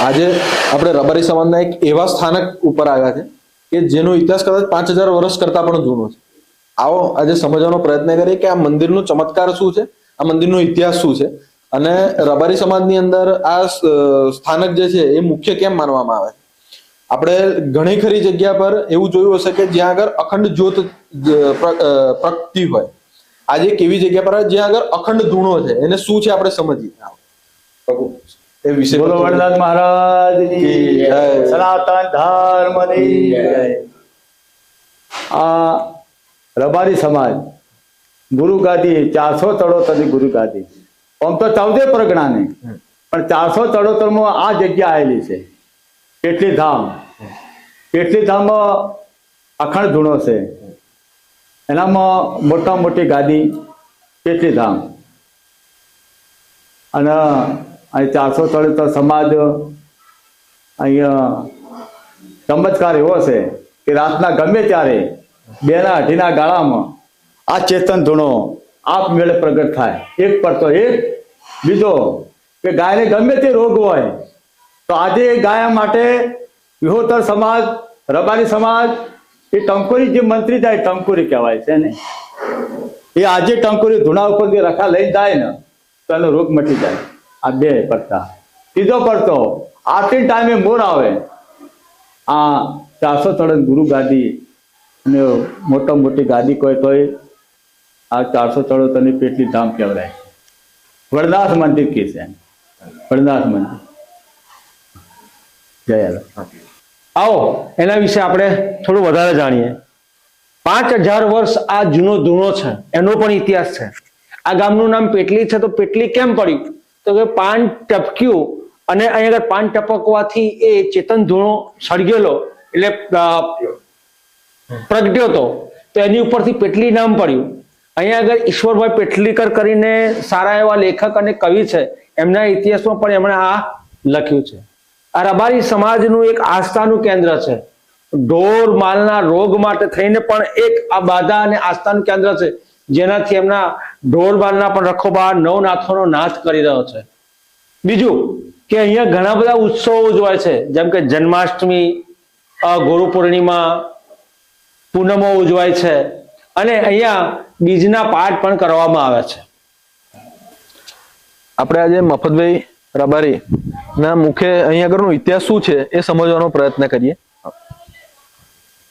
આજે આપણે રબારી સમાજના એક એવા સ્થાનક ઉપર આવ્યા છે કે જેનો ઇતિહાસ કદાચ પાંચ હજાર વર્ષ કરતા પણ જૂનો છે. આવો આજે સમજવાનો પ્રયત્ન કરીએ કે આ મંદિરનો ચમત્કાર શું છે? આ મંદિરનો ઇતિહાસ શું છે? અને રબારી સમાજની અંદર આ સ્થાનક જે છે એ મુખ્ય કેમ માનવામાં આવે આપણે ઘણી ખરી જગ્યા પર એવું જોયું હશે કે જ્યાં આગળ અખંડ જ્યોત જ પ્ર- અ, પ્રગટી હોય. આજે એક એવી જગ્યા પર જ્યાં આગળ અખંડ ધૂણો છે. એને શું છે આપણે સમજીએ? એ વિશે બોલો વડનાથ મહારાજની. સનાતન ધર્મની આ રબારી સમાજ ગુરુ ગાદી ચારસો તળોતરની ગુરુ ગાદી. આમ તો ચૌદે પરગણાને. પણ ચારસો તળોતરમાં આ જગ્યા આવેલી છે. કેટલી ધામ. કેટલી ધામ અખંડ ધૂણો છે. એનામાં મોટા મોટી ગાદી કેટલી ધામ. અને અહીં ચારસો તળોતર સમાજ અહીંયા ચમત્કાર એવો છે કે રાતના ગમે ત્યારે બેના અઢીના ગાળામાં આ ચેતન ધૂણો આપમેળે પ્રગટ થાય. એક પર તો એક, બીજો કે ગાયને ગમે તે રોગ હોય, તો આજે ગાય માટે વિહોતર સમાજ, રબારી સમાજ, એ ટંકોરી જે મંત્રી જાય ટંકોરી કહેવાય છે ને. એ આજે ટંકોરી ધૂણા ઉપર રખા લઈ જાય ને, તો એનો રોગ મટી જાય. આ બે પડતા. ત્રીજો પડતો આરતી ટાઈમે મોર આવે. આ ચારસો તળન ગુરુ ગાદી અને મોટા મોટી ગાદી કોઈ તોય આ ચારસો ચડોતરની પેટલી ધામ કહેવાય વરદાસ મંદિર કે છે. વરદાસ મંદિર. જય. આવો, એના વિશે આપણે થોડું વધારે જાણીએ. પાંચ હજાર વર્ષ આ જૂનો ધૂણો છે, એનો પણ ઇતિહાસ છે. આ ગામનું નામ પેટલી છે, તો પેટલી કેમ પડ્યું? તો કે પાન ટપક્યું અને અહીંયા આગળ પાન ટપકવાથી એ ચેતન ધૂણો સળગેલો એટલે પ્રગટ્યો હતો તો એની ઉપરથી પેટલી નામ પડ્યું. અહીંયા આગળ ઈશ્વરભાઈ પેટલીકર કરીને સારા એવા લેખક અને કવિ છે. એમના ઇતિહાસમાં પણ એમણે આ લખ્યું છે. આ રબારી સમાજનું એક આસ્થાનું કેન્દ્ર છે. ઢોર, માલના રોગ માટે થઈને પણ એક આ બાધા અને આસ્થાનું કેન્દ્ર છે. જેનાથી એમના ઢોરબારના પણ રખોબાર નવનાથોનો નાશ કરી રહ્યો છે. બીજું કે અહીંયા ઘણા બધા ઉત્સવો ઉજવાય છે. જેમ કે જન્માષ્ટમી ગુરુ પૂર્ણિમા, પૂનમો ઉજવાય છે. અને અહીંયા બીજના પાઠ પણ કરવામાં આવે છે. આપણે આજે મફતભાઈ રબારી ના મુખે અહીંયા આગળનો ઇતિહાસ શું છે એ સમજવાનો પ્રયત્ન કરીએ.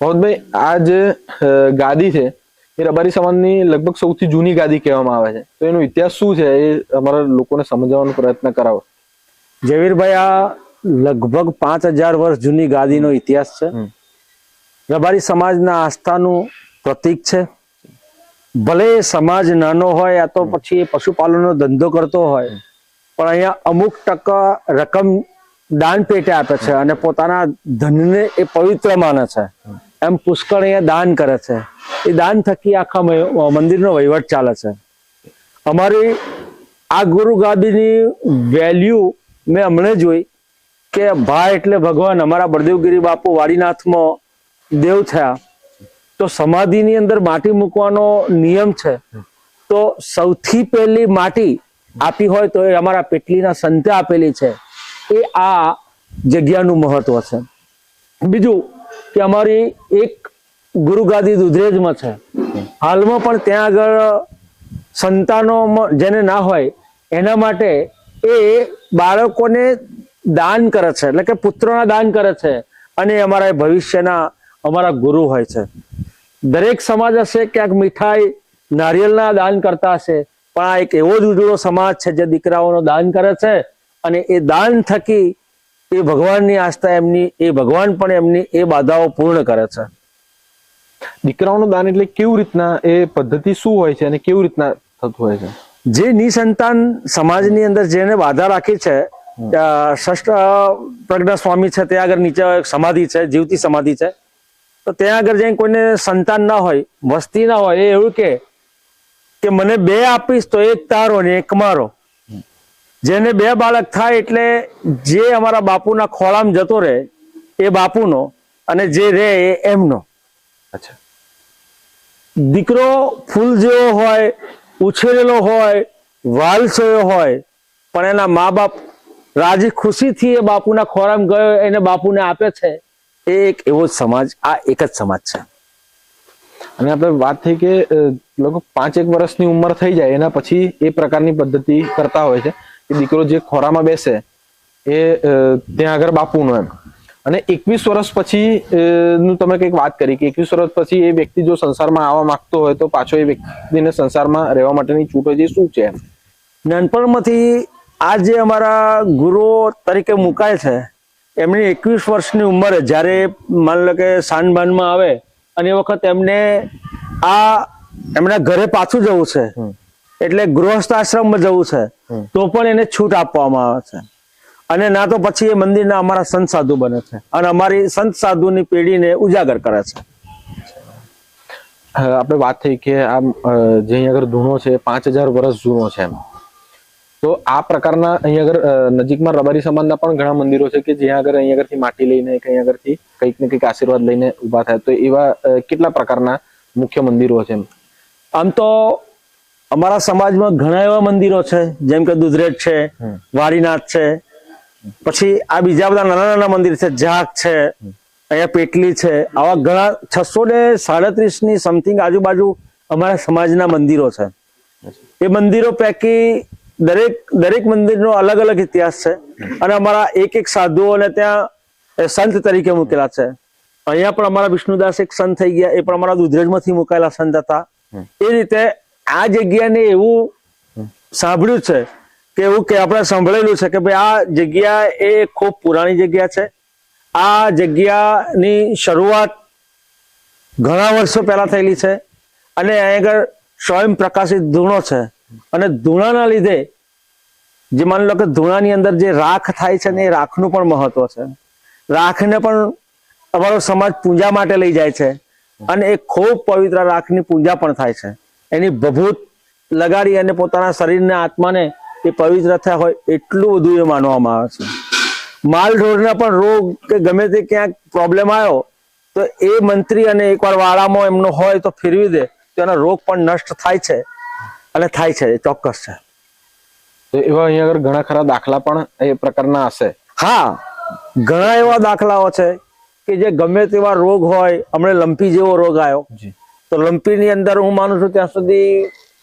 મફતભાઈ, આ જે ગાદી છે એ રબારી સમાજની લગભગ સૌથી જૂની ગાદી કહેવામાં આવે છે. તો એનો ઇતિહાસ શું છે એ અમારા લોકોને સમજાવવાનો પ્રયત્ન કરાવો. જયવીરભાઈ આ લગભગ પાંચ હજાર વર્ષ જૂની ગાદીનો ઇતિહાસ છે. રબારી સમાજના આસ્થાનું પ્રતીક છે. ભલે સમાજ નાનો હોય યા તો પછી એ પશુપાલનનો ધંધો કરતો હોય પણ અહીંયા અમુક ટકા રકમ દાન પેટે આપે છે અને પોતાના ધનને એ પવિત્ર માને છે. એમ પુષ્કળ અહીંયા દાન કરે છે. એ દાન થકી આખા મંદિરનો વહીવટ ચાલે છે. અમારી આ ગુરુ ગાદીની વેલ્યુ મેં હમણે જોઈ કે ભા એટલે ભગવાન, અમારા બળદેવગીરી બાપુ વાડીનાથમાં દેવ થયા. તો સમાધિની અંદર માટી મૂકવાનો નિયમ છે. તો સૌથી પહેલી માટી આપી હોય તો એ અમારા પેટલીના સંતે આપેલી છે. એ આ જગ્યાનું મહત્વ છે. બીજું કે અમારી એક ગુરુગાદી દુધરેજમાં છે. હાલમાં પણ ત્યાં આગળ સંતાનો જેને ના હોય, એના માટે એ બાળકોને દાન કરે છે. એટલે કે પુત્રોના દાન કરે છે અને અમારા ભવિષ્યના અમારા ગુરુ હોય છે. દરેક સમાજ હશે, ક્યાંક મીઠાઈ નારિયેળના દાન કરતા હશે, પણ આ એક એવો જ ઉજળો સમાજ છે જે દીકરાઓનો દાન કરે છે અને એ દાન થકી એ ભગવાનની આસ્થા એમની એ ભગવાન પણ એમની એ બાધાઓ પૂર્ણ કરે છે. દીકરાઓનું દાન એટલે કેવી રીતના એ પદ્ધતિ શું હોય છે અને કેવી રીતના થતું હોય છે? જે નિસંતાન સમાજની અંદર જેને બાધા રાખી છે ષષ્ઠ પ્રજ્ઞા સ્વામી છે ત્યાં આગળ નીચે એક સમાધિ છે જીવતી સમાધિ છે. તો ત્યાં આગળ જઈને કોઈને સંતાન ના હોય વસ્તી ના હોય એ એવું કે કે મને બે આપીશ તો એક તારો ને એક મારો. જેને બે બાળક થાય એટલે જે અમારા બાપુના ખોળામાં જતો રહે એ બાપુનો અને જે રહે એ એમનો. અચ્છા. દીકરો ફૂલ જેવો હોય ઉછેરેલો હોય વાલસોયો હોય પણ એના મા બાપ રાજી ખુશીથી એ બાપુના ખોરામ ગયો એને બાપુને આપે છે એ એક એવો સમાજ આ એક જ સમાજ છે. અને આપણે વાત થઈ કે લોકો પાંચ એક વર્ષની ઉંમર થઈ જાય એના પછી એ પ્રકારની પદ્ધતિ કરતા હોય છે. કે દીકરો જે ખોરામાં બેસે એ ત્યાં આગળ બાપુનો એમ. અને એકવીસ વર્ષ પછી નું તમે કંઈક વાત કરી કે એકવીસ વર્ષ પછી એ વ્યક્તિ જો સંસારમાં આવવા માંગતો હોય તો પાછો એ વ્યક્તિને સંસારમાં રહેવા માટેની છૂટ હોય છે શું છે નાનપણમાંથી આ જે અમારા ગુરુઓ તરીકે મુકાય છે એમની એકવીસ વર્ષની ઉંમરે જ્યારે માની લો કે સાનબાનમાં આવે અને એ વખત એમને આ એમના ઘરે પાછું જવું છે. એટલે ગૃહસ્થ આશ્રમમાં જવું છે. તો પણ એને છૂટ આપવામાં આવે છે. અને ના તો પછી એ મંદિરના અમારા સંત સાધુ બને છે. અને અમારી સંત સાધુની પેઢીને ઉજાગર કરે છે. આપણે વાત થઈ કે આ જે અહીં આગળ ધૂણો છે પાંચ હજાર વર્ષ જૂનો છે એમ. તો આ પ્રકારના અહીં આગળ નજીકમાં રબારી સમાજના પણ ઘણા મંદિરો છે કે જ્યાં આગળ અહીં આગળથી માટી લઈને કઈ આગળથી કંઈક ને કંઈક આશીર્વાદ લઈને ઊભા થાય. તો એવા કેટલા પ્રકારના મુખ્ય મંદિરો છે એમ? આમ તો અમારા સમાજમાં ઘણા એવા મંદિરો છે જેમ કે દુધરેજ છે. વાડીનાથ છે પછી આ બીજા બધા નાના નાના મંદિર છે જાગ છે અહીંયા પેટલી છે આવા ઘણા છસો ને સાડત્રીસની સમથિંગ આજુબાજુ અમારા સમાજના મંદિરો છે. એ મંદિરો પૈકી દરેક દરેક મંદિરનો અલગ અલગ ઇતિહાસ છે. અને અમારા એક એક સાધુઓને ત્યાં સંત તરીકે મૂકેલા છે. અહીંયા પણ અમારા વિષ્ણુદાસ એક સંત થઈ ગયા એ પણ અમારા દુધરેજમાંથી મુકાયેલા સંત હતા. એ રીતે આ જગ્યાને એવું સાંભળ્યું છે કે એવું કે આપણે સાંભળેલું છે કે ભાઈ આ જગ્યા એ ખૂબ પુરાણી જગ્યા છે. આ જગ્યાની શરૂઆત ઘણા વર્ષો પહેલા થયેલી છે અને અહીં આગળ સ્વયં પ્રકાશિત ધૂણો છે. અને ધૂણાના લીધે જે માની લો કે ધૂણાની અંદર જે રાખ થાય છે ને એ રાખનું પણ મહત્વ છે. રાખને પણ અમારો સમાજ પૂજા માટે લઈ જાય છે. અને એ ખૂબ પવિત્ર રાખની પૂજા પણ થાય છે. એની ભભૂત લગાડી અને પોતાના શરીરને આત્માને એ પવિત્ર થયા હોય એટલું બધું એ માનવામાં આવે છે. માલ ઢોરના પણ રોગ કે ગમે તે ક્યાંક પ્રોબ્લેમ આવ્યો તો એ મંત્રી અને એકવાર વાળામાં એમનો હોય તો ફેરવી દે તો એનો રોગ પણ નષ્ટ થાય છે. અને થાય છે એ ચોક્કસ છે. તો એવા અહીંયા આગળ ઘણા ખરા દાખલા પણ એ પ્રકારના હશે. હા ઘણા એવા દાખલાઓ છે કે જે ગમે તેવા રોગ હોય હમણાં લંપી જેવો રોગ આવ્યો. તો લંપીની અંદર હું માનું છું ત્યાં સુધી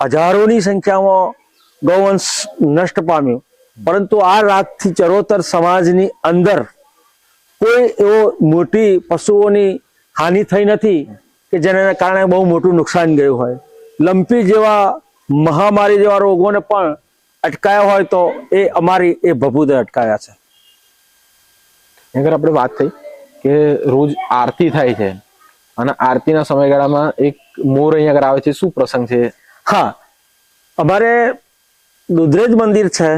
હજારોની સંખ્યામાં ગૌવંશ નષ્ટ પામ્યું. પરંતુ આ રાતથી ચરોતર સમાજની અંદર કોઈ એવો મોટી પશુઓની હાનિ થઈ નથી કે જેના કારણે બહુ મોટું નુકસાન ગયું હોય. લંપી જેવા મહામારી જેવા રોગોને પણ અટકાયા હોય તો એ અમારી એ ભભૂદે અટકાયા છે. આગળ આપણે વાત થઈ કે રોજ આરતી થાય છે. અને આરતીના સમયગાળામાં એક મોર અહીંયા આગળ આવે છે. શું પ્રસંગ છે? હા. અમારે દુધરેજ મંદિર છે.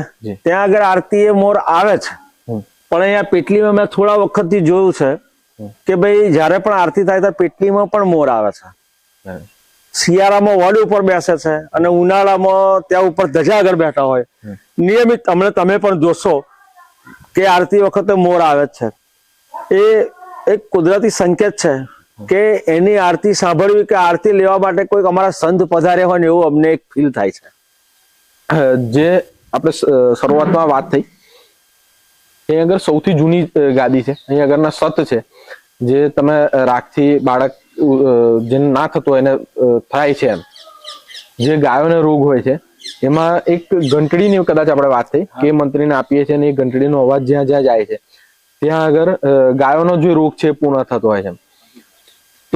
ત્યાં આગળ આરતી એ મોર આવે છે. પણ અહીંયા પેટલીમાં મેં થોડા વખતથી જોયું છે કે ભાઈ જ્યારે પણ આરતી થાય ત્યારે પેટલીમાં પણ મોર આવે છે. શિયાળામાં વડ ઉપર બેસે છે અને ઉનાળામાં ત્યાં ઉપર ધજા આગળ બેઠા હોય. નિયમિત હમણાં તમે પણ જોશો કે આરતી વખતે મોર આવે જ છે. એ એક કુદરતી સંકેત છે. કે એની આરતી સાંભળવી કે આરતી લેવા માટે કોઈક અમારા સંત પધાર્યા હોય ને એવું અમને એક ફીલ થાય છે. જે આપણે શરૂઆતમાં વાત થઈ અહીં આગળ સૌથી જૂની ગાદી છે. અહીં આગળના સત છે જે તમે રાખથી બાળક જેને ના થતું હોય એને થાય છે એમ. જે ગાયોને રોગ હોય છે એમાં એક ઘંટડીની કદાચ આપણે વાત થઈ કે મંત્રીને આપીએ છીએ અને એ ઘંટડીનો અવાજ જ્યાં જ્યાં જાય છે ત્યાં આગળ ગાયોનો જે રોગ છે એ પૂર્ણ થતો હોય છે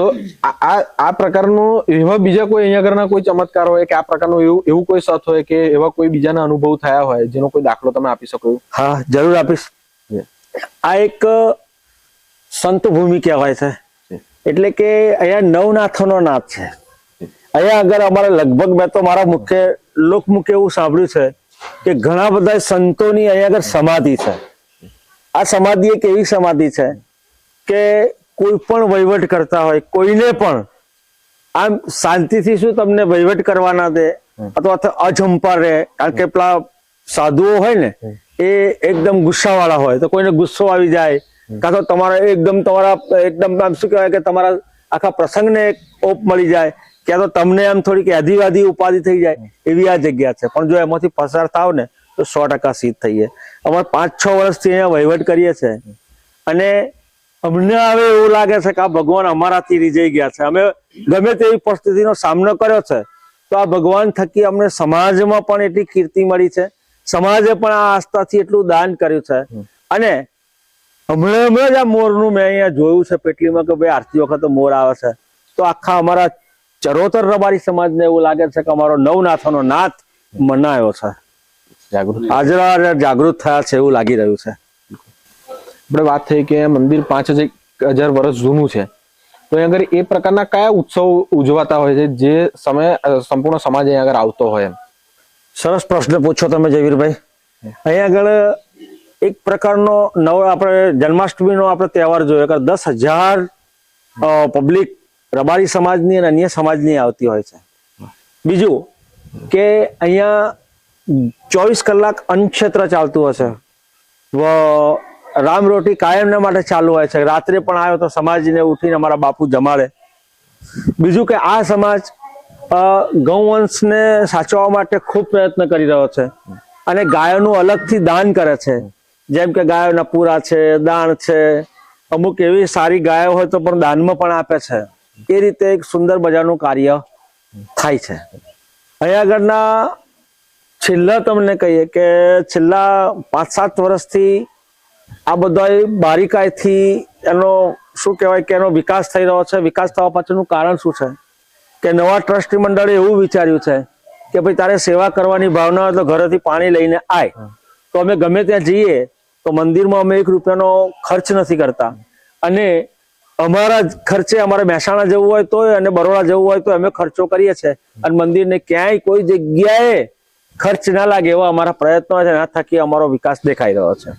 તો આ આ- પ્રકારનો એવા બીજા કોઈ અહીંયા આગળના કોઈ ચમત્કાર હોય કે આ પ્રકારનું એવું એવું કોઈ સત હોય કે એવા કોઈ બીજાના અનુભવ થયા હોય જેનો કોઈ દાખલો તમે આપી શકો? હા જરૂર આપીશ. આ એક સંત ભૂમિ કહેવાય છે. એટલે કે અહીંયા નવનાથોનો નાથ છે. અહીંયા આગળ અમારે લગભગ મેં તો મારા મુખ્ય લોકમુખે એવું સાંભળ્યું છે કે ઘણા બધા સંતોની અહીંયા આગળ સમાધિ છે. આ સમાધિ એક એવી સમાધિ છે કે કોઈ પણ વહીવટ કરતા હોય કોઈને પણ આમ શાંતિથી શું તમને વહીવટ કરવાના દે અથવા અજંપા રહે કારણ કે પેલા સાધુઓ હોય ને એ એકદમ ગુસ્સાવાળા હોય તો કોઈને ગુસ્સો આવી જાય કાં તો તમારા એકદમ તમારા એકદમ આમ શું કહેવાય કે તમારા આખા પ્રસંગને એક ઓપ મળી જાય ક્યાં તો તમને આમ થોડીક યાદીવાદી ઉપાધિ થઈ જાય એવી આ જગ્યા છે. પણ જો એમાંથી પસાર થાવ ને તો સો ટકા સીધ થઈએ અમારે પાંચ છ વર્ષથી અહીંયા વહીવટ કરીએ છીએ અને અમને હવે એવું લાગે છે કે આ ભગવાન અમારાથી રીજાઈ ગયા છે. અમે ગમે તેવી પરિસ્થિતિનો સામનો કર્યો છે તો આ ભગવાન થકી અમને સમાજમાં પણ એટલી કીર્તિ મળી છે. સમાજે પણ આ આસ્થાથી એટલું દાન કર્યું છે. અને હમણાં હમણાં જ આ મોરનું મેં અહીંયા જોયું છે પેટલીમાં કે ભાઈ આરતી વખતે મોર આવે છે. તો આખા અમારા ચરોતર રબારી સમાજને એવું લાગે છે કે અમારો નવનાથોનો નાથ મનાયો છે. જાગૃત. હાજરા જાગૃત થયા છે એવું લાગી રહ્યું છે. આપણે વાત થઈ કે મંદિર પાંચ હજાર વર્ષ જૂનું છે. તો અહીંયા આગળ એ પ્રકારના કયા ઉત્સવ ઉજવાતા હોય છે, જે સમય સંપૂર્ણ સમાજ અહીંયા આગળ આવતો હોય એમ? સરસ પ્રશ્ન પૂછો તમે, જયવીરભાઈ. અહીંયા આગળ એક પ્રકારનો નવો આપણે જન્માષ્ટમીનો આપણે તહેવાર જોયો, કે દસ હજાર પબ્લિક રબારી સમાજની અને અન્ય સમાજની આવતી હોય છે. બીજું કે અહીંયા ચોવીસ કલાક અન્નક્ષેત્ર ચાલતું હશે. રામ રોટી કાયમને માટે ચાલુ હોય છે. રાત્રે પણ આવ્યો તો સમાજને ઉઠીને અમારા બાપુ જમાડે. બીજું કે આ સમાજ ગૌવંશને સાચવવા માટે ખૂબ પ્રયત્ન કરી રહ્યો છે અને ગાયોનું અલગથી દાન કરે છે. જેમ કે ગાયોના પૂરા છે, દાણ છે. અમુક એવી સારી ગાયો હોય તો પણ દાનમાં પણ આપે છે. એ રીતે એક સુંદર મજાનું કાર્ય થાય છે. અહીંયા આગળના છેલ્લા તમને કહીએ કે છેલ્લા પાંચ સાત વર્ષથી આ બધા બારીકાઈથી એનો શું કહેવાય કે એનો વિકાસ થઈ રહ્યો છે. વિકાસ થવા પાછળનું કારણ શું છે? કે નવા ટ્રસ્ટી મંડળે એવું વિચાર્યું છે કે ભાઈ તારે સેવા કરવાની ભાવના હોય તો ઘરેથી પાણી લઈને આય. તો અમે ગમે ત્યાં જઈએ તો મંદિરમાં અમે એક રૂપિયાનો ખર્ચ નથી કરતા. અને અમારા ખર્ચે અમારે મહેસાણા જવું હોય તો અને બરોડા જવું હોય તો અમે ખર્ચો કરીએ છીએ. અને મંદિરને ક્યાંય કોઈ જગ્યાએ ખર્ચ ના લાગે એવા અમારા પ્રયત્નો છે. એના થકી અમારો વિકાસ દેખાઈ રહ્યો છે.